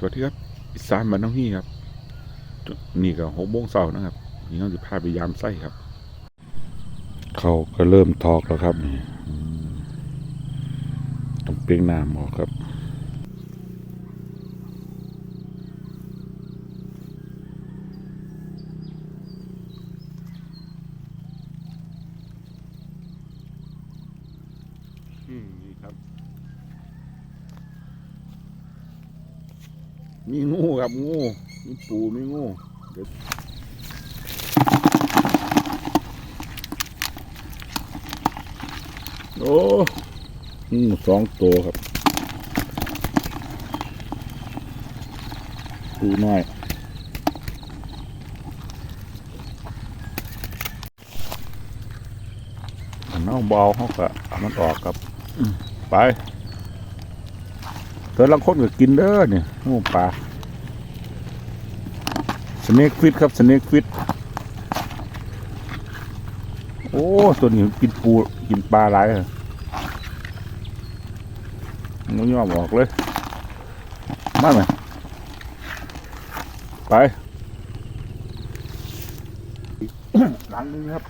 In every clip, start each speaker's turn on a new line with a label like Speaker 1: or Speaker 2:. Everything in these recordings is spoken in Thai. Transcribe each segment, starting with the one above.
Speaker 1: สวัสดีครับอีสานบ้านน้องฮี่ครับ นี่ก็หกโมงเช้านะครับ นี่เราจะพาไปยามไส้ครับ เขาก็เริ่มทอกแล้วครับนี่อืมต้องเปลียงน้ำออกครับอืมนี่ครับ มีงูครับงู มีปูมีงูเดี๋ยวโอ้งูสองตัวครับ ปูน้อยอันน้องเบาเขาก็เอามันออกครับ ไป เธอลังคนก็กินเด้อเนี่ยงูปลาสเนกฟิตครับสเนกฟิตโอ้ตัวนี้กินปูกินปลาหลายเหรอมันยอมออกเลยมาไหมไปหลังนึงครับ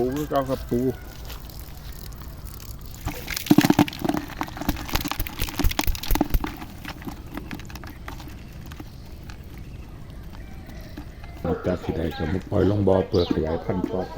Speaker 1: ปูก็เก้าครับปูเราจะสิใดกับมุกปล่อยลงบอเปิดขยายพันธุ์ต่อไป